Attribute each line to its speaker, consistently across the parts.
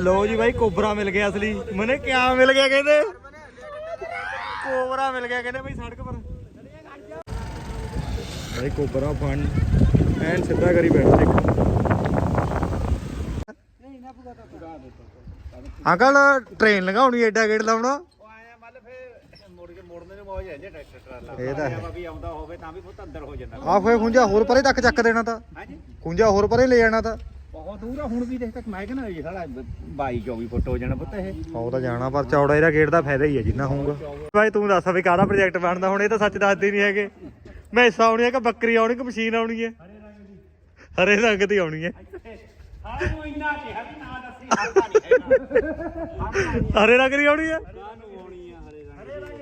Speaker 1: ਲੋ ਜੀ ਬਾਈ ਕੋਬਰਾ ਮਿਲ ਗਿਆ ਅਸਲੀ। ਮਨੇ ਕਿਆ ਮਿਲ ਗਿਆ ਕਹਿੰਦੇ? ਕੋਬਰਾ ਮਿਲ ਗਿਆ ਕਹਿੰਦੇ ਬਾਈ ਸੜਕ ਪਰ। ਬਾਈ ਕੋਬਰਾ ਫਨ। ਐਨ ਸਿੱਧਾ ਕਰੀ ਬੈਠ ਦੇਖ। ਅੰਕਲ ਟ੍ਰੇਨ ਲਗਾਉਣੀ ਐਡਾ ਗੇੜ ਲਾਉਣਾ?
Speaker 2: ਉਹ ਆਇਆ ਮੱਲ ਫੇ ਮੁੜ ਕੇ ਮੁੜਨੇ ਨੂੰ ਮੌਜ ਹੈ ਜੇ ਟਰੈਕਟਰ ਟਰਾਲਾ।
Speaker 1: ਇਹ ਤਾਂ ਹੈ।
Speaker 2: ਆਇਆ ਵੀ ਆਉਂਦਾ ਹੋਵੇ ਤਾਂ ਵੀ ਪੁੱਤ ਅੰਦਰ ਹੋ ਜਾਂਦਾ।
Speaker 1: ਆ ਫੇ ਖੁੰਝਾ ਹੋਰ ਪਰੇ ਤੱਕ ਚੱਕ ਦੇਣਾ ਤਾਂ।
Speaker 2: ਹਾਂਜੀ?
Speaker 1: ਖੁੰਝਾ ਹੋਰ ਪਰੇ ਲੈ ਜਾਣਾ ਤਾਂ।
Speaker 2: ਬਹੁਤ ਦੂਰ ਆ ਹੁਣ ਵੀ ਦੇਖ ਤੱਕ ਮੈਂ ਕਹਿੰਦਾ ਇਹ ਸਾਲਾ 22 24 ਫੁੱਟ ਹੋ ਜਾਣਾ ਪੁੱਤ ਇਹ।
Speaker 1: ਉਹ ਤਾਂ ਜਾਣਾ ਪਰ ਚੌੜਾ ਇਹਦਾ ਗੇਟ ਦਾ ਫਾਇਦਾ ਹੀ ਹੈ ਜਿੰਨਾ ਹੋਊਗਾ। ਭਾਈ ਤੂੰ ਦੱਸ ਵੀ ਕਾਹਦਾ ਪ੍ਰੋਜੈਕਟ ਬਣਦਾ ਹੁਣ ਇਹ ਤਾਂ ਸੱਚ ਦੱਸਦੇ ਨਹੀਂ ਹੈਗੇ। ਮੈਸਾਂ ਆਉਣੀ ਹੈ ਕਿ ਬੱਕਰੀ ਆਉਣੀ ਕਿ ਮਸ਼ੀਨ ਆਉਣੀ ਹੈ ਹਰੇ ਰੰਗ ਦੀ। ਆਉਣੀ ਹੈ ਹਰੇ ਰੰਗ ਦੀ ਆਉਣੀ ਹੈ
Speaker 2: ਹਰੇ ਰੰਗ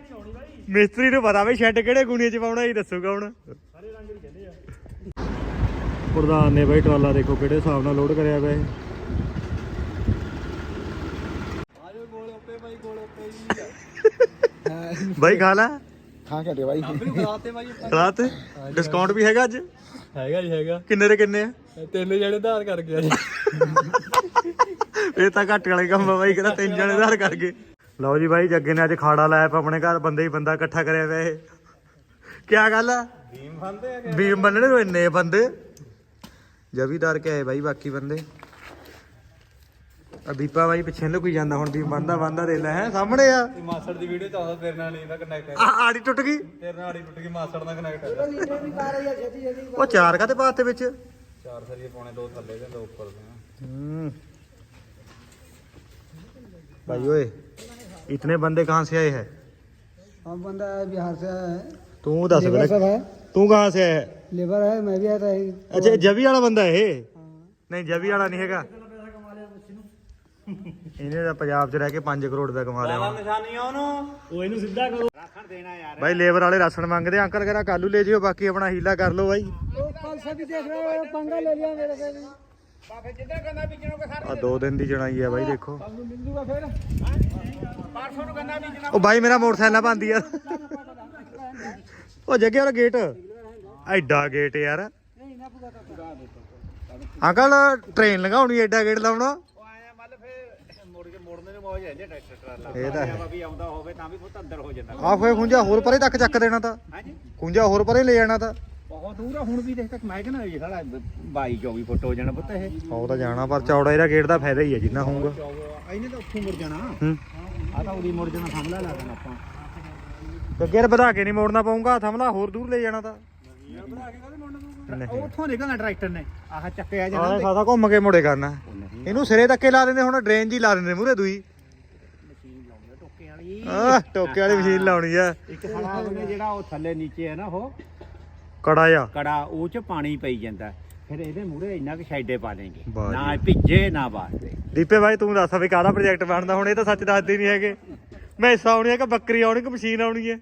Speaker 1: ਮਿਸਤਰੀ ਨੂੰ ਪਤਾ ਵੀ ਸ਼ੈੱਡ ਕਿਹੜੇ ਗੁਣੀਏ ਚ ਪਾਉਣਾ ਇਹ ਦੱਸੂਗਾ ਹੁਣ। ਪ੍ਰਧਾਨ ਨੇ ਬਾਈ ਟਰਾਲਾ ਦੇਖੋ ਕਿਹੜੇ ਹਿਸਾਬ ਨਾਲ ਲੋਡ ਕਰਿਆ ਪਿਆ ਇਹ।
Speaker 2: ਬਾਈ ਗੋਲ ਉੱਪੇ
Speaker 1: ਬਾਈ। ਖਾ ਲੈ
Speaker 2: ਹਾਂ ਕਹਦੇ ਬਾਈ ਬਰਾਤੇ ਬਾਈ
Speaker 1: ਰਾਤ ਡਿਸਕਾਊਂਟ ਵੀ ਹੈਗਾ ਅੱਜ?
Speaker 2: ਹੈਗਾ ਜੀ ਹੈਗਾ।
Speaker 1: ਕਿੰਨੇ ਦੇ ਕਿੰਨੇ ਆ?
Speaker 2: ਤਿੰਨ ਜਣੇ ਧਾਰ ਕਰ ਗਿਆ ਜੀ
Speaker 1: ਇਹ ਤਾਂ ਘੱਟ ਵਾਲੇ ਕੰਮ ਆ ਬਾਈ ਕਹਿੰਦਾ ਤਿੰਨ ਜਣੇ ਧਾਰ ਕਰ ਗਏ। ਲਓ ਜੀ ਬਾਈ ਜੱਗੇ ਨੇ ਅੱਜ ਖਾੜਾ ਲਾਇਆ ਪਿਆ ਆਪਣੇ ਘਰ ਬੰਦੇ ਹੀ ਬੰਦਾ ਇਕੱਠਾ ਕਰਿਆ ਪਿਆ ਇਹ। ਕੀ ਗੱਲ ਆ?
Speaker 2: ਭੀਮ ਫੰਦੇ ਆ।
Speaker 1: ਬੀਮ ਬੰਨਣੇ ਨੂੰ ਇੰਨੇ ਬੰਦੇ। ਜਵੀਦਾਰ ਕੇ ਆਏ ਬਾਈ ਬਾਕੀ ਬੰਦੇ ਆ ਦੀਪਾ ਬਾਈ ਪਿੱਛੇ ਲੁਕੀ ਜਾਂਦਾ ਹੁਣ ਬੀਮ ਬੰਦਾ ਬੰਦਾ ਦੇ ਲੈ ਹੈ ਸਾਹਮਣੇ ਆ
Speaker 2: ਮਾਸੜ ਦੀ ਵੀਡੀਓ ਚਾਹਦਾ ਤੇਰੇ ਨਾਲ ਨਹੀਂ ਦਾ ਕਨੈਕਟ ਹੈ
Speaker 1: ਆ ਆੜੀ ਟੁੱਟ ਗਈ
Speaker 2: ਤੇਰੇ ਨਾਲ ਆੜੀ ਟੁੱਟ ਗਈ ਮਾਸੜ ਨਾਲ ਕਨੈਕਟ ਹੈ
Speaker 1: ਉਹ ਚਾਰ ਕਾਤੇ ਪਾਤੇ ਵਿੱਚ
Speaker 2: ਚਾਰ ਸਰੀਏ ਪੌਣੇ ਦੋ ਥੱਲੇ ਦੇ ਦੋ ਉੱਪਰ ਦੇ
Speaker 1: हम्म। भाई ओए इतने बंदे कहाँ से आए हैं
Speaker 3: हम बंदा है बिहार से है
Speaker 1: तू दस
Speaker 3: लेबर सब है
Speaker 1: तू कहाँ से आया है
Speaker 3: लेबर है मैं भी आता है
Speaker 1: अच्छा जबी वाला बंदा है ये? नहीं ਜਵੀ ਵਾਲਾ ਨਹੀਂ ਹੈਗਾ ਇਹਨੇ ਤਾਂ ਪੰਜਾਬ 'ਚ ਰਹਿ ਕੇ 5 ਕਰੋੜ ਦਾ ਕਮਾ ਲਿਆ ਵਾ।
Speaker 2: ਨਿਸ਼ਾਨੀ ਆ ਉਹਨੂੰ ਉਹ ਇਹਨੂੰ ਸਿੱਧਾ ਕਰੋ ਰੱਖਣ ਦੇਣਾ ਯਾਰ
Speaker 1: ਬਾਈ ਲੇਬਰ ਵਾਲੇ ਰਾਸ਼ਨ ਮੰਗਦੇ ਆ, ਅੰਕਲ ਕਹਿੰਦਾ ਕਾਲੂ ਲੈ ਜਿਓ ਬਾਕੀ ਆਪਣਾ ਹੀਲਾ ਕਰ ਲਓ ਬਾਈ
Speaker 3: तो कल से भी देख रहे हो पंगा ले लिया मेरे से भी
Speaker 2: ਬਾਬੇ ਜਿੱਦਾਂ ਕਹਿੰਦਾ ਬੀਜਣੋਂ ਕੇ ਸਾਰੇ
Speaker 1: ਆ ਦੋ ਦਿਨ ਦੀ ਚਣਾਈ ਆ ਬਾਈ ਦੇਖੋ
Speaker 3: कल मिल जूगा फिर
Speaker 2: ਪਰਸੋਂ ਨੂੰ ਕਹਿੰਦਾ ਬੀਜਣਾ
Speaker 1: ਉਹ ਬਾਈ ਮੇਰਾ ਮੋਟਰਸਾਈਕਲ ਬੰਦੀ ਯਾਰ ਉਹ ਜੱਗੇ ਵਾਲਾ ਗੇਟ। ਐਡਾ ਗੇਟ ਯਾਰ। ਅੰਕਲ ਟ੍ਰੇਨ ਲਗਾਉਣੀ ਐਡਾ ਗੇਟ ਲਾਉਣਾ। ਆ ਫੇ ਖੁੰਝਾ ਹੋਰ ਪਰੇ ਤੱਕ ਚੱਕ ਦੇਣਾ ਤਾਂ। ਖੁੰਝਾ ਹੋਰ ਪਰੇ ਲੈ ਜਾਣਾ ਤਾਂ।
Speaker 2: ਬਹੁਤ ਦੂਰ ਆ ਹੁਣ ਵੀ ਦੇਖ ਤੱਕ ਮੈਂ ਕਹਿੰਦਾ ਇਹ ਸਾਲਾ 22 24 ਫੁੱਟ ਹੋ ਜਾਣਾ ਪੁੱਤ ਇਹ।
Speaker 1: ਹੋ ਤਾਂ ਜਾਣਾ ਪਰ ਚੌੜਾ ਇਹਦਾ ਗੇਟ ਦਾ ਫਾਇਦਾ ਹੀ ਹੈ ਜਿੰਨਾ ਹੋਊਗਾ।
Speaker 2: ਇਹਨੇ ਤਾਂ ਉੱਥੋਂ ਮੁੜ ਜਾਣਾ। ਆ ਤਾਂ ਉਹਦੀ ਮੁੜ ਜਾਣਾ ਸੰਭਲਾ ਲਾ ਦੇਣਾ ਆਪਾਂ।
Speaker 1: ਅੱਗੇ ਵਧਾ ਕੇ ਨਹੀਂ ਮੋੜਨਾ ਪਊਗਾ ਥਮਲਾ ਹੋਰ ਦੂਰ ਲੈ ਜਾਣਾ ਤਾਂ। ਨਹੀਂ
Speaker 2: ਉੱਥੋਂ ਨਿਕਲਣਾ ਟਰੈਕਟਰ ਨੇ ਆਹ ਚੱਕਿਆ
Speaker 1: ਆਹ
Speaker 2: ਜਾਣਾ
Speaker 1: ਸਾਦਾ ਘੁੰਮ ਕੇ ਮੁੜੇ ਕਰਨਾ। ਇਹਨੂੰ ਸਿਰੇ ਤੱਕੇ ਲਾ ਦਿੰਦੇ ਹੁਣ ਡਰੇਨ ਜੀ ਲਾ ਦਿੰਦੇ ਮੂਰੇ ਦੂਈ।
Speaker 2: ਟੋਕੇ ਵਾਲੀ।
Speaker 1: ਆਹ ਟੋਕੇ ਵਾਲੀ ਮਸ਼ੀਨ ਲਾਉਣੀ ਆ।
Speaker 2: ਇੱਕ ਸਾਲਾ ਉਹਨੇ ਜਿਹੜਾ ਉਹ ਥੱਲੇ ਨੀਚੇ ਹੈ ਨਾ ਉਹ
Speaker 1: ਕੜਾ ਆ
Speaker 2: ਕੜਾ ਉਹ ਚ ਪਾਣੀ ਪਈ ਜਾਂਦਾ। ਫਿਰ ਇਹਦੇ ਮੂਰੇ ਇੰਨਾ ਕਿ ਸ਼ੈਡੇ ਪਾ ਦੇਂਗੇ
Speaker 1: ਵਾਹ।
Speaker 2: ਨਾ ਭਿੱਜੇ ਨਾ ਬਾਸਤੇ
Speaker 1: ਦੀਪੇ ਭਾਈ ਤੂੰ ਦੱਸ ਵੀ ਕਾਹਦਾ ਪ੍ਰੋਜੈਕਟ ਬਣਦਾ? ਹੁਣ ਇਹ ਤਾਂ ਸੱਚ ਦੱਸਦੇ ਨਹੀਂ ਹੈਗੇ। ਮੈਸਾਂ ਆਉਣੀ ਹੈ ਕਿ ਬੱਕਰੀ ਆਉਣੀ ਕਿ ਮਸ਼ੀਨ ਆਉਣੀ ਹੈ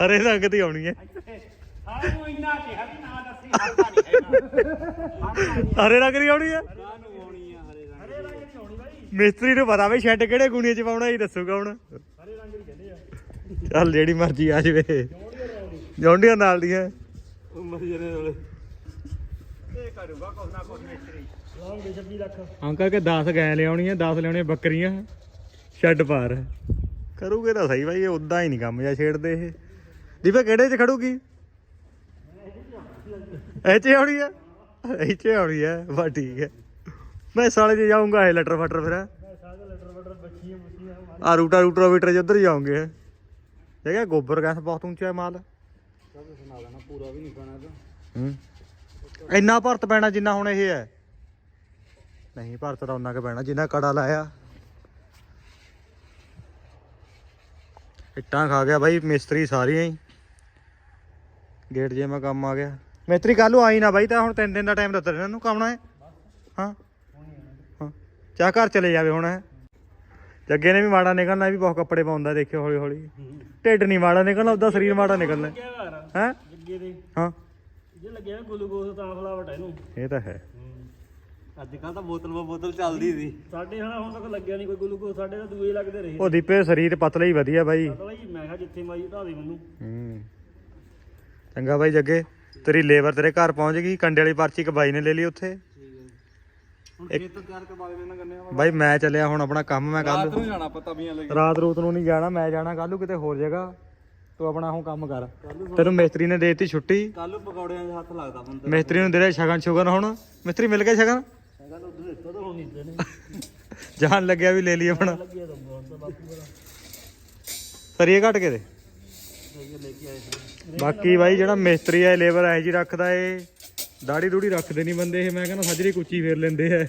Speaker 1: ਹਰੇ ਰੰਗ ਦੀ। ਆਉਣੀ ਹੈ
Speaker 2: ਸਾਨੂੰ ਇੰਨਾ ਕਿਹਾ ਵੀ ਨਾ ਦੱਸੀ ਹੱਥਾ ਨਹੀਂ ਹੈਗਾ
Speaker 1: ਹਰੇ ਰੰਗ ਦੀ ਆਉਣੀ ਹੈ
Speaker 2: ਸਾਨੂੰ ਆਉਣੀ ਆ ਹਰੇ ਰੰਗ
Speaker 1: ਮਿਸਤਰੀ ਨੂੰ ਪਤਾ ਵੀ ਸ਼ੈੱਡ ਕਿਹੜੇ ਗੁਣੀਏ ਚ ਪਾਉਣਾ ਇਹ ਦੱਸੂਗਾ ਹੁਣ। ਚੱਲ ਜਿਹੜੀ ਮਰਜ਼ੀ ਆ ਜਵੇ। ਜੌਂਡੀਆਂ ਨਾਲ ਦੀਆਂ
Speaker 2: ਇਹ ਕਰੂਗਾ ਕੁਛ ਨਾ ਕੁਛ ਮਿਸਤਰੀ।
Speaker 1: ਅੰਕਲ ਕੇ 10 ਗੈ ਲਿਆਉਣੀਆਂ 10 ਲਿਆਉਣੀਆਂ ਬੱਕਰੀਆਂ। ਛੱਡ ਪਾਰ ਕਰੂਗੇ ਤਾਂ ਸਹੀ ਬਾਈ, ਇਹ ਉਦਾਂ ਹੀ ਨਹੀਂ ਕੰਮ ਜਾਂ ਛੇੜਦੇ ਇਹ। ਦੀਪੇ ਕਿਹੜੇ ਚ ਖੜੂਗੀ? ਇਹ ਚ ਆਉਣੀ ਆ? ਇਹ ਚ ਆਉਣੀ ਆ ਬਾ ਠੀਕ ਹੈ ਮੈਂ ਸਾਲੇ ਚ ਜਾਊਂਗਾ ਇਹ ਲਟਰ ਫਟਰ ਫਿਰ। ਆ ਰੂਟਾ ਰੂਟਰ ਵੀਟਰ ਉਧਰ ਜਾਉਂਗੇ ਇਹ ਕਿਹਾ ਗੋਬਰ ਗੈਸ ਬਹੁਤ ਉੱਚਾ ਹੈ ਮਾਲ।
Speaker 2: ਪੂਰਾ ਵੀ ਨਹੀਂ ਖਾਣਾ
Speaker 1: ਹੂੰ। ਇੰਨਾ ਭਰਤ ਪੈਣਾ ਜਿੰਨਾ ਹੁਣ ਇਹ ਹੈ। ਨਹੀਂ, ਭਰਤ ਤਾਂ ਉਹਨਾਂ ਕੇ ਪੈਣਾ, ਜਿੰਨਾ ਕੜਾ ਲਾਇਆ। ਇੱਟਾਂ ਖਾ ਗਿਆ ਬਾਈ ਮਿਸਤਰੀ ਸਾਰੀਆਂ ਹੀ। ਗੇਟ ਜੇ ਮੈਂ ਕੰਮ ਆ ਗਿਆ। ਮਿਸਤਰੀ ਕੱਲ ਨੂੰ ਆਈ ਨਾ ਬਾਈ ਤਾਂ ਹੁਣ 3 ਦਿਨ ਦਾ ਟਾਈਮ ਦਿੱਤਾ ਇਹਨਾਂ ਨੂੰ ਕਾਮਣਾ ਹੈ। ਹਾਂ? ਹਾਂ। ਚਾਹ ਘਰ ਚਲੇ ਜਾਵੇ ਹੁਣ। ਜੱਗੇ ਨੇ ਵੀ ਮਾੜਾ ਨਿਕਲਣਾ ਵੀ ਬਹੁਤ ਕੱਪੜੇ ਪਾਉਂਦਾ ਦੇਖਿਓ ਹੌਲੀ ਹੌਲੀ ਢਿੱਡ ਨਹੀਂ ਮਾੜਾ ਨਿਕਲਣਾ ਉਹਦਾ ਸਰੀਰ ਮਾੜਾ ਨਿਕਲਣਾ। ਹੈ?
Speaker 3: ਜੱਗੇ ਦੇ।
Speaker 1: ਹਾਂ।
Speaker 3: ਜੇ ਲੱਗਿਆ ਗਲੂਕੋਸ ਤਾਂ ਫਲਾਵਟ ਹੈ ਇਹਨੂੰ।
Speaker 1: ਇਹ ਤਾਂ ਹੈ।
Speaker 2: ਅੱਜ ਕੱਲ ਤਾਂ ਬੋਤਲ ਬਾ ਬੋਤਲ ਚੱਲਦੀ ਸੀ।
Speaker 3: ਸਾਡੇ ਹਣਾ ਹੁਣ ਤੱਕ ਲੱਗਿਆ ਨਹੀਂ ਕੋਈ ਗਲੂਕੋਜ਼ ਸਾਡੇ ਤਾਂ ਦੂਏ ਲੱਗਦੇ ਰਹੇ।
Speaker 1: ਉਹ ਦੀਪੇ ਸਰੀਰ ਪਤਲਾ ਹੀ ਵਧੀਆ ਬਾਈ।
Speaker 3: ਮੈਂ ਕਿਹਾ ਜਿੱਥੇ ਮਾਈ ਢਾ ਦੇ ਮੈਨੂੰ।
Speaker 1: ਹੂੰ। ਚੰਗਾ ਬਾਈ ਜੱਗੇ ਤੇਰੀ ਲੇਬਰ ਤੇਰੇ ਘਰ ਪਹੁੰਚ ਗਈ ਕੰਡੇ ਵਾਲੀ ਪਰਚੀ ਇੱਕ ਬਾਈ ਨੇ ਲੈ ਲਈ ਉੱਥੇ।
Speaker 3: ਨਾ
Speaker 1: ਬਾਈ ਮੈਂ ਚੱਲਿਆ ਹੁਣ ਆਪਣਾ ਕੰਮ ਮੈਂ ਕੱਲ
Speaker 3: ਨੂੰ ਜਾਣਾ ਪਤਾ ਵੀ ਲੈ
Speaker 1: ਰਾਤ ਰੂਤ ਨੂੰ ਨਹੀਂ ਜਾਣਾ ਮੈਂ ਜਾਣਾ ਕੱਲੂ ਕਿਤੇ ਹੋਰ ਜਗ੍ਹਾ। ਤੂੰ ਆਪਣਾ ਹੁਣ ਕੰਮ ਕਰ। ਤੈਨੂੰ ਮਿਸਤਰੀ ਨੇ ਦੇ ਦਿੱਤੀ ਛੁੱਟੀ।
Speaker 3: ਕੱਲ ਪਕੌੜਿਆਂ ਦੇ ਹੱਥ ਲੱਗਦਾ ਬੰਦਾ
Speaker 1: ਮਿਸਤਰੀ ਨੂੰ ਦੇ ਰਿਹਾ ਸ਼ਗਨ ਸ਼ੁਗਨ ਹੁਣ। ਮਿਸਤਰੀ ਮਿਲ ਗਿਆ ਸ਼ਗਨ? ਜਾਣ ਲੱਗਿਆ ਵੀ ਲੈ ਲਈ ਆਪਣਾ।
Speaker 3: ਲੱਗਿਆ ਤਾਂ ਬਹੁਤ ਤਾਂ ਬਾਪੂ ਮੇਰਾ
Speaker 1: ਸਰੀਏ ਘਟ ਕੇ ਦੇ।
Speaker 3: ਸਹੀ ਲੈ ਕੇ ਆਏ ਸੀ।
Speaker 1: ਬਾਕੀ ਬਾਈ ਜਿਹੜਾ ਮਿਸਤਰੀ ਹੈ ਲੇਬਰ ਐ ਜੀ ਰੱਖਦਾ ਏ। ਦਾੜੀ ਦੂੜੀ ਰੱਖਦੇ ਨਹੀਂ ਬੰਦੇ ਇਹ ਮੈਂ ਕਹਿੰਦਾ ਸੱਜਰੀ ਕੁੱਚੀ ਫੇਰ ਲੈਂਦੇ ਐ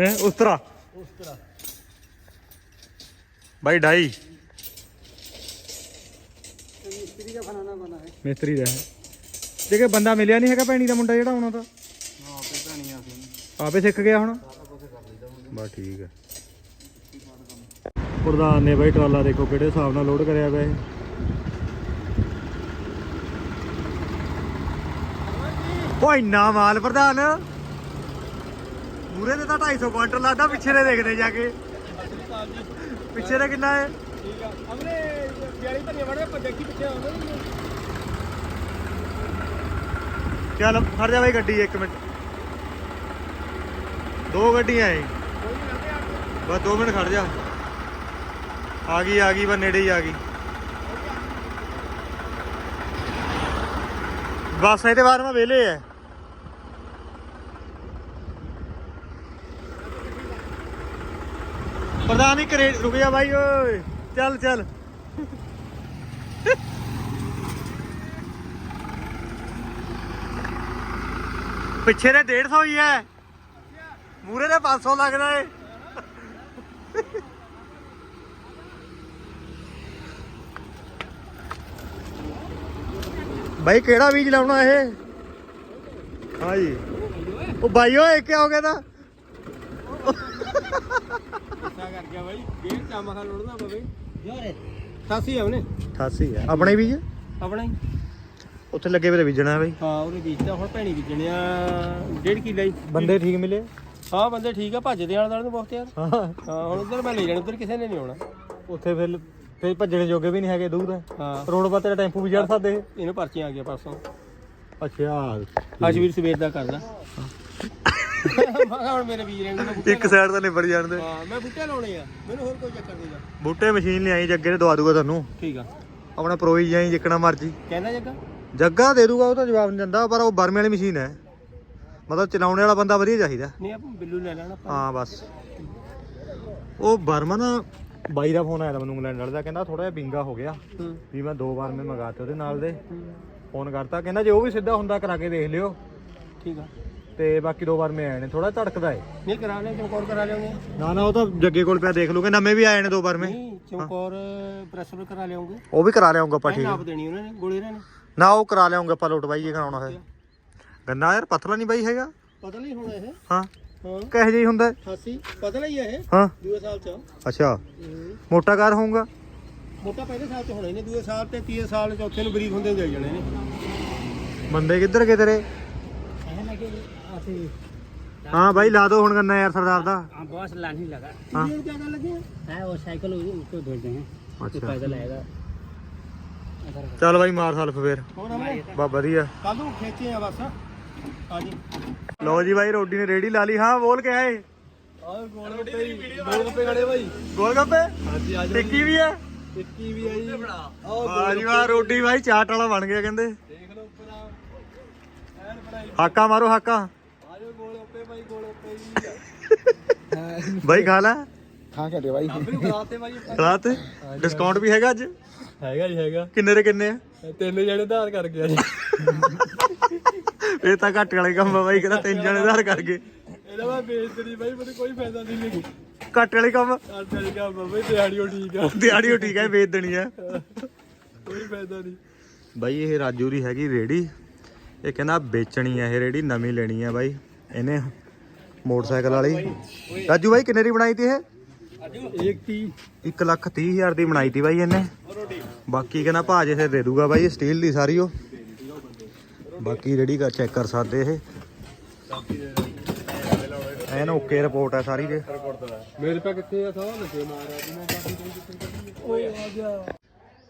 Speaker 1: ਹੈ ਉਸ ਤਰ੍ਹਾਂ
Speaker 3: ਉਸ ਤਰ੍ਹਾਂ
Speaker 1: ਬਾਈ ਡਾਈ
Speaker 3: ਮਿਸਤਰੀ ਦਾ ਫਨਾਨਾ ਬਣਾ ਹੈ।
Speaker 1: ਮਿਸਤਰੀ ਦਾ ਹੈ। ਬੰਦਾ ਮਿਲਿਆ ਨਹੀਂ ਹੈਗਾ ਭੈਣੀ ਦਾ ਮੁੰਡਾ ਜਿਹੜਾ ਆਉਣਾ ਤਾਂ।
Speaker 3: ਤੇ ਧਣੀਆਂ ਸੀ
Speaker 1: ਆਪੇ ਸਿੱਖ ਗਿਆ ਹੁਣ। ਬਸ ਠੀਕ ਹੈ ਪ੍ਰਧਾਨ ਨੇ ਬਾਈ ਟਰਾਲਾ ਦੇਖੋ ਕਿਹੜੇ ਹਿਸਾਬ ਨਾਲ ਲੋਡ ਕਰਿਆ ਪਿਆ ਇਹ। ਓ ਇੰਨਾ ਮਾਲ ਪ੍ਰਧਾਨ। ਮੂਰੇ ਤੇ ਤਾਂ 250 ਕੁਇੰਟਲ ਲੱਗਦਾ ਪਿੱਛੇ ਦੇ ਦੇਖਦੇ ਜਾ ਕੇ। ਪਿੱਛੇ ਦਾ ਕਿੰਨਾ ਹੈ?
Speaker 3: ਠੀਕ ਆ। ਅਮਨੇ ਬਿਆਲੀ ਧਨੀਆ ਵੜੇ ਦੇਖੀ ਪਿੱਛੇ ਆਉਂਦੇ
Speaker 1: ਚੱਲ ਖੜ ਜਾ ਬਾਈ ਗੱਡੀ ਇੱਕ ਮਿੰਟ। ਦੋ ਗੱਡੀਆਂ ਐ ਬਸ 2 ਮਿੰਟ ਖੜ ਜਾ। ਆ ਗਈ ਆ ਗਈ, ਬਸ ਨੇੜੇ ਹੀ ਆ ਗਈ। ਬਸ ਇਹਦੇ ਬਾਅਦ ਮੈਂ ਵਿਹਲੇ ਐ ਪ੍ਰਧਾਨ ਇੱਕ ਰੇਟ ਰੁਕ ਜਾ ਬਾਈ, ਓਏ। ਚੱਲ ਚੱਲ। ਪਿੱਛੇ ਦੇ 150 ਹੀ ਐ ਮੂਰੇ ਦੇ 500 ਲੱਗਦਾ ਏ। ਬਾਈ ਕਿਹੜਾ ਬੀਜ ਲਾਉਣਾ ਇਹ? ਹਾਂ ਜੀ ਉਹ ਬਾਈ ਓਏ ਕੀ ਹੋ ਗਿਆ ਤਾਂ
Speaker 3: ਗੁੱਸਾ ਕਰ ਗਿਆ ਬਾਈ ਗੇਰ ਚਾਮਾ ਖਾ ਲੋੜਦਾ ਬਾਬੇ ਯਾਰੇ ਸਾਸੀ ਆ ਉਹਨੇ।
Speaker 1: 88 ਹੈ ਆਪਣੇ ਬੀਜ?
Speaker 3: ਆਪਣਾ ਹੀ।
Speaker 1: ਉੱਥੇ ਲੱਗੇ ਵੇ ਤੇ ਬੀਜਣਾ ਹੈ ਬਾਈ।
Speaker 3: ਹਾਂ ਉਹਨੇ ਬੀਜਦਾ ਹੁਣ ਭੈਣੀ ਬੀਜਣਿਆ ਡੇਢ ਕਿੱਲਾ ਹੀ।
Speaker 1: ਬੰਦੇ ਠੀਕ ਮਿਲੇ?
Speaker 3: ਹਾਂ ਬੰਦੇ ਠੀਕ ਆ ਭੱਜਦੇ ਆਲੇ ਦੁਆਲੇ ਨੂੰ ਬਹੁਤ ਯਾਰ।
Speaker 1: ਹਾਂ।
Speaker 3: ਹਾਂ ਹੁਣ ਉਧਰ ਮੈਂ ਲੈ ਜਾਣਾ ਉਧਰ ਕਿਸੇ ਨੇ ਨਹੀਂ ਆਉਣਾ।
Speaker 1: ਉੱਥੇ ਫਿਰ ਫਿਰ ਭੱਜਣੇ ਜੋਗੇ ਵੀ ਨਹੀਂ ਹੈਗੇ ਦੂਰ। ਹੈ।
Speaker 3: ਹਾਂ
Speaker 1: ਰੋਡ 'ਤੇ ਤੇਰਾ ਟੈਂਪੂ ਵੀ ਚੜ ਸਕਦੇ। ਇਹ।
Speaker 3: ਇਹਨੂੰ ਪਰਚੀਆਂ ਆ ਗਿਆ ਪਰਸੋਂ।
Speaker 1: ਅੱਛਾ
Speaker 3: ਅੱਜ ਵੀਰ ਸਵੇਰ ਦਾ ਕਰਦਾ। ਮੈਂ ਕਿਹਾ ਹੁਣ ਮੇਰੇ ਵੀਰ ਨੇ ਬੂਟੇ
Speaker 1: ਇੱਕ ਸਾਈਡ ਤਾਂ ਨਿਬੜ ਜਾਣਦੇ
Speaker 3: ਹਾਂ ਮੈਂ ਬੂਟੇ ਲਾਉਣੇ ਆ। ਮੈਨੂੰ ਹੋਰ ਕੋਈ ਚੱਕਰ ਨਹੀਂ ਗਾ
Speaker 1: ਬੂਟੇ ਮਸ਼ੀਨ ਲਿਆਈ ਜੱਗੇ ਨੇ ਦਵਾ ਦੂਗਾ ਤੁਹਾਨੂੰ।
Speaker 3: ਠੀਕ ਆ।
Speaker 1: ਆਪਣਾ ਪ੍ਰੋਈ ਜਾਈ ਜਿੱਕਣਾ ਮਰਜ਼ੀ।
Speaker 3: ਕਹਿੰਦਾ ਜੱਗਾ?
Speaker 1: ਜੱਗਾ ਦੇ ਦੂਗਾ ਉਹ ਤਾਂ ਜਵਾਬ ਨਹੀਂ ਦਿੰਦਾ ਪਰ ਉਹ ਬਰਮੇ ਵਾਲੀ ਮਸ਼ੀਨ ਹੈ। ਮਤਲਬ ਚਲਾਉਣੇ ਵਾਲਾ ਬੰਦਾ ਵਧੀਆ ਚਾਹੀਦਾ।
Speaker 3: ਨਹੀਂ ਆਪਾਂ ਬਿੱਲੂ ਲੈ ਲੈਣਾ ਆਪਾਂ।
Speaker 1: ਹਾਂ ਬਸ। ਉਹ ਬਰਮਾ ਨਾ ਬਾਈ ਦਾ ਫੋਨ ਆਇਆ ਤਾ ਮੈਨੂੰ ਇੰਗਲੈਂਡ ਵਾਲੇ ਦਾ ਕਹਿੰਦਾ ਥੋੜਾ ਜਿਹਾ ਬਿੰਗਾ ਹੋ ਗਿਆ
Speaker 3: ਹੂੰ।
Speaker 1: ਵੀ ਮੈਂ ਦੋ ਵਾਰ ਮੈਂ ਮੰਗਾਤੇ ਉਹਦੇ ਨਾਲ ਦੇ। ਫੋਨ ਕਰਤਾ ਕਹਿੰਦਾ ਜੇ ਉਹ ਵੀ ਸਿੱਧਾ ਹੁੰਦਾ ਕਰਾ ਕੇ ਦੇਖ ਲਿਓ।
Speaker 3: ਠੀਕ ਆ।
Speaker 1: ਤੇ ਬਾਕੀ ਦੋ ਵਾਰ ਮੈਂ ਆਏ ਨੇ ਥੋੜਾ ਧੜਕਦਾ ਏ।
Speaker 3: ਨਹੀਂ ਕਰਾ ਲੈ ਚਮਕੌਰ ਕਰਾ ਲਿਆਉਂਗੇ
Speaker 1: ਨਾ ਨਾ ਉਹ ਤਾਂ ਜੱਗੇ ਕੋਲ ਪਿਆ ਦੇਖ ਲੂਗੇ ਨਵੇਂ ਵੀ ਆਏ ਨੇ ਦੋ ਵਾਰ ਮੈਂ।
Speaker 3: ਨਹੀਂ ਚਮਕੌਰ ਪ੍ਰੈਸ਼ਰ ਕਰਾ ਲਿਆਉਂਗੇ।
Speaker 1: ਉਹ ਵੀ ਕਰਾ ਲਿਆਉਂਗਾ ਆਪਾਂ ਠੀਕ
Speaker 3: ਨਾਪ ਦੇਣੀ ਉਹਨਾਂ ਨੇ ਗੋਲੇ ਇਹਨਾਂ ਨੇ।
Speaker 1: ਨਾ ਉਹ ਕਰਾ ਲਿਆਉਂਗਾ ਆਪਾਂ ਲੋਟ ਬਾਈ ਜੇ ਕਰਾਉਣਾ ਹੋਇਆ। ਗੰਨਾ ਯਾਰ ਪਤਲਾ ਨਹੀਂ ਬਾਈ ਹੈਗਾ?
Speaker 3: ਪਤਾ ਨਹੀਂ ਹੁਣ ਇਹ।
Speaker 1: ਹਾਂ।
Speaker 3: ਹਾਂ
Speaker 1: ਕਿਹੋ ਜਿਹੀ ਹੁੰਦਾ ਹੈ?
Speaker 3: 88 ਪਤਾ ਨਹੀਂ ਇਹ
Speaker 1: ਹਾਂ
Speaker 3: ਦੂਏ ਸਾਲ ਚ
Speaker 1: ਅੱਛਾ ਮੋਟਾ ਕਾਰ ਹੋਊਗਾ
Speaker 3: ਮੋਟਾ ਪਹਿਲੇ ਸਾਲ ਚ ਹੋਣਾ ਇਹਨੇ ਦੂਏ ਸਾਲ ਤੇ ਤੀਏ ਸਾਲ ਚੌਥੇ ਨੂੰ ਬਰੀਕ ਹੁੰਦੇ ਜਾਈ ਜਾਣੇ ਨੇ
Speaker 1: ਬੰਦੇ ਕਿੱਧਰ ਗਏ ਤੇਰੇ
Speaker 3: ਇਹ ਨਾ ਕਿ ਅਸੀਂ
Speaker 1: ਹਾਂ ਬਾਈ ਲਾ ਦੋ ਹੁਣ ਗੰਨਾ ਯਾਰ ਸਰਦਾਰ ਦਾ
Speaker 3: बॉस लाने लगा
Speaker 1: हाँ।
Speaker 3: ये क्या कर लगे है वो साइकिल उसको भेज देंगे
Speaker 1: ਅੱਛਾ
Speaker 3: पैदल आएगा
Speaker 1: ਚੱਲ ਬਾਈ ਮਾਰ ਸਲਫ ਫੇਰ
Speaker 3: और हमें
Speaker 1: ਬਾ ਵਧੀਆ
Speaker 3: कल खेचे हैं बस हाँ
Speaker 1: ਲੋ ਜੀ ਬਾਈ ਰੋਟੀ ਨੇ ਰੇੜੀ ਲਾ ਲਈ। ਹਾਂ ਬੋਲ ਕੇ ਆਏ ਆਹ ਵੀ ਰੋਟੀ ਬਾਈ ਚਾਟ ਵਾਲਾ ਬਣ ਗਿਆ ਕਹਿੰਦੇ।
Speaker 3: ਦੇਖ ਲਓ ਉੱਪਰ ਆ। ਐਨ ਬਣਾਈ।
Speaker 1: ਹਾਕਾ ਮਾਰੋ ਹਾਕਾ।
Speaker 3: ਆ ਜਾਓ ਗੋਲ ਗੱਪੇ ਭਾਈ ਗੋਲ ਗੱਪੇ ਹੀ
Speaker 1: ਬਾਈ ਖਾ ਲੈ।
Speaker 3: ਖਾ ਕੇ ਦੇ ਭਾਈ ਆਪੇ ਨੂੰ ਖਿਲਾਤੇ।
Speaker 1: ਤੇ ਡਿਸਕਾਊਂਟ ਵੀ ਹੈਗਾ ਅੱਜ?
Speaker 3: ਹੈਗਾ ਜੀ ਹੈਗਾ।
Speaker 1: ਕਿੰਨੇ ਦੇ ਕਿੰਨੇ ਆ?
Speaker 3: ਤਿੰਨ ਜਣੇ ਧਾਰ ਕਰ ਗਿਆ ਜੀ।
Speaker 1: ਇਹ ਤਾਂ ਘੱਟ ਵਾਲੇ ਕੰਮ ਬਾਈ ਕਹਿੰਦਾ ਤਿੰਨ ਜਣੇ ਧਾਰ ਕਰ ਗਏ।
Speaker 3: ਇਹਦਾ ਮੈਂ ਬੇਇੱਜ਼ਤੀ ਬਾਈ ਮੈਨੂੰ ਕੋਈ ਫਾਇਦਾ ਨਹੀਂ ਲੱਗੀ
Speaker 1: ਘੱਟ ਵਾਲੇ ਕੰਮ?
Speaker 3: ਘੱਟ ਵਾਲੇ ਕੰਮ ਬਾਈ ਦਿਹਾੜੀਓ ਠੀਕ ਆ।
Speaker 1: ਦਿਹਾੜੀਓ ਠੀਕ ਆ ਵੇਚ ਦੇਣੀ ਆ।
Speaker 3: ਕੋਈ ਫਾਇਦਾ ਨਹੀਂ।
Speaker 1: ਬਾਈ ਇਹ ਰਾਜੂ ਹੈਗੀ ਰੇੜੀ। ਇਹ ਕਹਿੰਦਾ ਵੇਚਣੀ ਆ ਇਹ ਰੇੜੀ ਨਵੀਂ ਲੈਣੀ ਆ ਬਾਈ। ਇਹਨੇ ਮੋਟਰਸਾਈਕਲ ਵਾਲੀ। ਰਾਜੂ ਬਾਈ ਕਿੰਨੇ ਦੀ ਬਣਾਈ ਤੀ ਇਹ? 1 ਲੱਖ 30 ਹਜ਼ਾਰ ਦੀ ਬਣਾਈ ਤੀ ਬਾਈ ਇਹਨੇ। ਬਾਕੀ ਕਹਿੰਦਾ ਭਾਜੇ ਫਿਰ ਦੇ ਦੂਗਾ ਬਾਈ ਸਟੀਲ ਦੀ ਸਾਰੀ ਉਹ। ਬਾਕੀ ਰੇੜੀ ਕਰ ਚੈੱਕ ਕਰ ਸਕਦੇ ਇਹ। ਐਨ ਓਕੇ ਰਿਪੋਰਟ ਹੈ ਸਾਰੀ ਦੇ
Speaker 3: ਮੇਰੇ ਪਾ ਕਿੱਥੇ ਆ ਸਾਹ ਲੱਗੇ ਮਾਰਿਆ ਓਏ ਆ ਗਿਆ।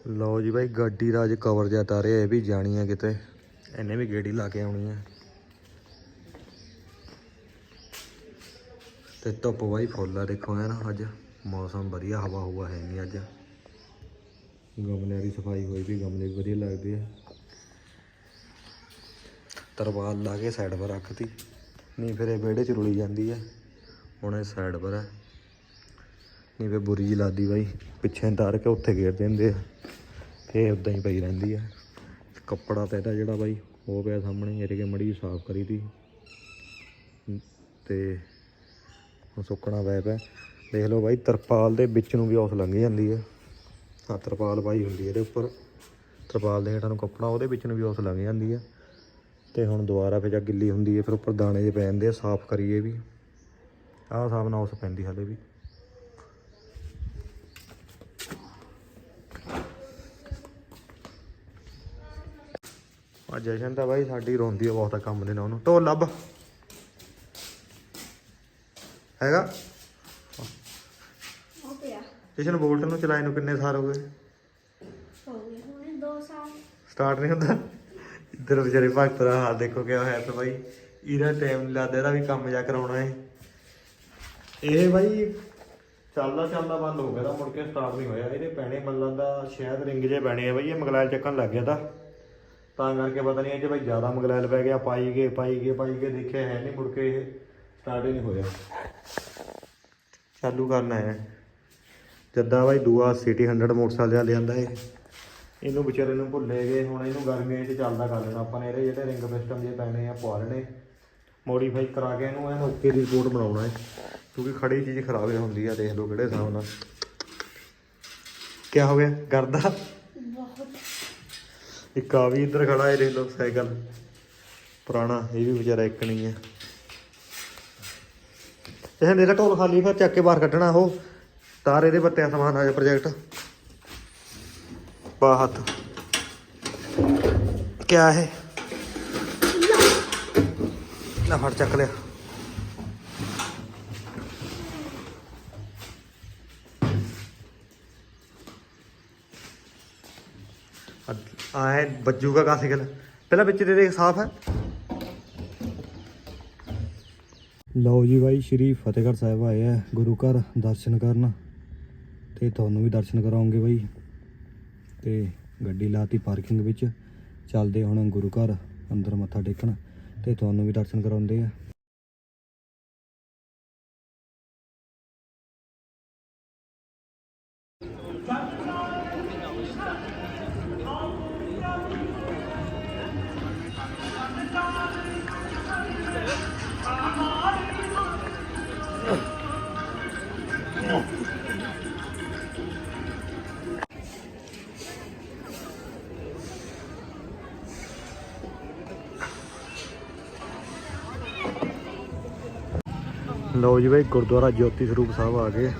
Speaker 1: ਲਓ ਜੀ ਬਾਈ ਗੱਡੀ ਦਾ ਅੱਜ ਕਵਰ ਜਿਹਾ ਤਾਰੇ ਇਹ ਵੀ ਜਾਣੀ ਹੈ ਕਿਤੇ। ਇਹਨੇ ਵੀ ਗੇੜੀ ਲਾ ਕੇ ਆਉਣੀ ਹੈ ਤੇ ਧੁੱਪ ਬਾਈ ਫੁੱਲ ਆ, ਦੇਖੋ ਹੈ ਨਾ ਅੱਜ ਮੌਸਮ ਵਧੀਆ, ਹਵਾ ਹੁਆ ਹੈ ਨਹੀਂ ਅੱਜ। ਗਮਲਿਆਂ ਦੀ ਸਫ਼ਾਈ ਹੋਈ ਵੀ ਗਮਲੇ ਵੀ ਵਧੀਆ ਲੱਗਦੇ ਆ। ਤਰਵਾਲ ਲਾ ਕੇ ਸਾਈਡ 'ਪਰ ਰੱਖਤੀ, ਨਹੀਂ ਫਿਰ ਇਹ ਵਿਹੜੇ 'ਚ ਰੁਲੀ ਜਾਂਦੀ ਆ। ਹੁਣ ਇਹ ਸਾਈਡ 'ਪਰ ਆ। ਨਹੀਂ ਫਿਰ ਬੁਰੀ ਜੀ ਲਾਦੀ ਬਾਈ, ਪਿੱਛੇ ਤਾਰ ਕੇ ਉੱਥੇ ਗੇਰ ਦਿੰਦੇ ਆ। ਫੇਰ ਉਦਾਂ ਹੀ ਪਈ ਰਹਿੰਦੀ ਆ। ਕੱਪੜਾ ਤਾਂ ਇਹਦਾ ਜਿਹੜਾ ਬਾਈ, ਉਹ ਪਿਆ ਸਾਹਮਣੇ, ਇਹਦੇ ਕੇ ਮੜੀ ਸਾਫ਼ ਕਰੀ ਤੀ। ਤੇ ਹੁਣ ਸੁੱਕਣਾ ਵੈ ਪਿਆ ਦੇਖ ਲਓ ਬਾਈ, ਤਰਪਾਲ ਦੇ ਵਿੱਚ ਨੂੰ ਵੀ ਔਸ ਲੰਘ ਜਾਂਦੀ ਹੈ। ਹਾਂ ਤਰਪਾਲ ਪਾਈ ਹੁੰਦੀ ਹੈ ਇਹਦੇ ਉੱਪਰ। ਤਰਪਾਲ ਦੇ ਹੇਠਾਂ ਨੂੰ ਕੱਪੜਾ, ਉਹਦੇ ਵਿੱਚ ਨੂੰ ਵੀ ਔਸ ਲੰਘ ਜਾਂਦੀ ਹੈ। ਤੇ ਹੁਣ ਦੁਬਾਰਾ ਫਿਰ ਜਦ ਗਿੱਲੀ ਹੁੰਦੀ ਹੈ, ਫਿਰ ਉੱਪਰ ਦਾਣੇ ਜੇ ਪੈ ਜਾਂਦੇ ਆ, ਸਾਫ਼ ਕਰੀਏ ਵੀ। ਆਹ ਹਿਸਾਬ ਨਾਲ ਉਸ ਪੈਂਦੀ ਹਲੇ ਵੀ। ਆ ਜਸ਼ਨ ਤਾਂ ਬਾਈ ਸਾਡੀ ਰੋਂਦੀ ਆ ਬਹੁਤ ਕੰਮ ਦੇ ਨਾਲ ਉਹਨੂੰ। ਢੋਲ ਲੱਭ। ਹੈਗਾ?
Speaker 4: ਹੋ ਗਿਆ
Speaker 1: ਜਸ਼ਨ ਬੋਲਟ ਨੂੰ ਚਲਾਏ ਨੂੰ ਕਿੰਨੇ ਸਾਲ ਹੋ ਗਏ?
Speaker 4: ਹੋ ਗਿਆ ਹੁਣ 2 ਸਾਲ।
Speaker 1: ਸਟਾਰਟ ਨਹੀਂ ਹੁੰਦਾ? ਇੱਧਰ ਵਿਚਾਰੇ ਭਗਤ ਦਾ ਹਾਲ ਦੇਖੋ ਕਿਆ ਹੋਇਆ ਤਾਂ ਬਾਈ। ਇਹਦਾ ਟਾਈਮ ਨਹੀਂ ਲੱਗਦਾ ਇਹਦਾ ਵੀ ਕੰਮ ਜਾ ਕਰਾਉਣਾ ਹੈ। ਇਹ ਬਾਈ ਚੱਲਦਾ ਚੱਲਦਾ ਬੰਦ ਹੋ ਗਿਆ ਤਾਂ ਮੁੜ ਕੇ ਸਟਾਰਟ ਨਹੀਂ ਹੋਇਆ। ਇਹਦੇ ਪੈਣੇ ਮੱਲਾਂ ਦਾ ਸ਼ਾਇਦ ਰਿੰਗ ਜੇ ਪੈਣੇ ਆ ਬਾਈ ਇਹ ਮਗਲਾਇਲ ਚੱਕਣ ਲੱਗ ਗਿਆ ਤਾਂ। ਤਾਂ ਕਰਕੇ ਪਤਾ ਨਹੀਂ ਇਹ 'ਚ ਬਾਈ ਜ਼ਿਆਦਾ ਮਗਲਾਇਲ ਪੈ ਗਿਆ ਪਾਈ ਗਏ ਪਾਈ ਗਏ ਪਾਈ ਗਏ ਦੇਖਿਆ ਹੈ ਨਹੀਂ ਮੁੜ ਕੇ ਇਹ। ਸਟਾਰਟ ਹੀ ਨਹੀਂ ਹੋਇਆ। ਚਾਲੂ ਕਰਨਾ ਹੈ। ਜੱਦਾ ਬਾਈ ਦੂਆ ਸਿਟੀ 100 ਮੋਟਰਸਾਈਕਲ ਜਿਹਾ ਲਿਆਂਦਾ ਇਹ ਇਹਨੂੰ ਵਿਚਾਰੇ ਨੂੰ ਭੁੱਲੇ ਗਏ ਹੁਣ ਇਹਨੂੰ ਗਰਮੀਆਂ 'ਚ ਚੱਲਦਾ ਕਰ ਲੈਣਾ ਆਪਾਂ ਨੇ ਇਹਦੇ ਜਿਹੜੇ ਰਿੰਗ ਸਿਸਟਮ ਜੇ ਪੈਣੇ ਆ ਪਵਾ ਲੈਣੇ। ਮੋਡੀਫਾਈ ਕਰਾ ਕੇ ਇਹਨੂੰ ਐਨ ਓਕੇ ਦੀ ਰਿਪੋਰਟ ਬਣਾਉਣਾ ਹੈ ਕਿਉਂਕਿ ਖੜੀ ਚੀਜ਼ ਖਰਾਬ ਹੀ ਹੁੰਦੀ ਆ ਦੇਖ ਲਓ ਕਿਹੜੇ ਹਿਸਾਬ ਨਾਲ। ਕੀ ਹੋ ਗਿਆ? ਕਰਦਾ
Speaker 4: ਬਹੁਤ।
Speaker 1: ਇੱਕ ਆ ਵੀ ਇੱਧਰ ਖੜਾ ਹੈ ਦੇਖ ਲਓ ਸਾਈਕਲ। ਪੁਰਾਣਾ ਇਹ ਵੀ ਵਿਚਾਰਾ ਇੱਕ ਨਹੀਂ ਹੈ ਇਹ ਮੇਰਾ ਢੋਲ ਖਾਲੀ ਫਿਰ ਚੱਕ ਕੇ ਬਾਹਰ ਕੱਢਣਾ ਉਹ। ਤਾਰ ਇਹਦੇ ਬੱਤਿਆਂ ਸਮਾਨ ਆ ਜਾ ਪ੍ਰੋਜੈਕਟ ਪਾ ਹੱਥ। ਕਿਆ ਹੈ ਨਾ ਫੜ, ਚੱਕ ਲਿਆ। ਆਏ ਬੱਜੂਗਾ ਕਾ ਸਾਈਕਲ ਪਹਿਲਾਂ ਵਿੱਚ ਦੇ ਦੇਖ ਸਾਫ਼ ਹੈ। ਲਓ ਜੀ ਬਾਈ, ਸ਼੍ਰੀ ਫਤਿਹਗੜ੍ਹ ਸਾਹਿਬ ਆਏ ਆ, ਗੁਰੂ ਘਰ ਦਰਸ਼ਨ ਕਰਨ। ਤੇ ਤੁਹਾਨੂੰ ਵੀ ਦਰਸ਼ਨ ਕਰਾਉਂਗੇ ਬਾਈ। ਤੇ ਗੱਡੀ ਲਾਤੀ ਪਾਰਕਿੰਗ ਵਿੱਚ। ਚੱਲਦੇ ਹੁਣ ਗੁਰੂ ਘਰ, ਅੰਦਰ ਮੱਥਾ ਟੇਕਣ। ਤੇ ਤੁਹਾਨੂੰ ਵੀ ਦਰਸ਼ਨ ਕਰਾਉਂਦੇ ਆ। ਲਓ ਜੀ ਬਾਈ, ਗੁਰਦੁਆਰਾ ਜੋਤੀ ਸਰੂਪ ਸਾਹਿਬ ਆ ਗਏ।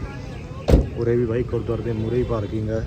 Speaker 1: ਉਰੇ ਵੀ ਬਾਈ ਗੁਰਦੁਆਰੇ ਦੇ ਮੂਹਰੇ ਹੀ ਪਾਰਕਿੰਗ ਹੈ।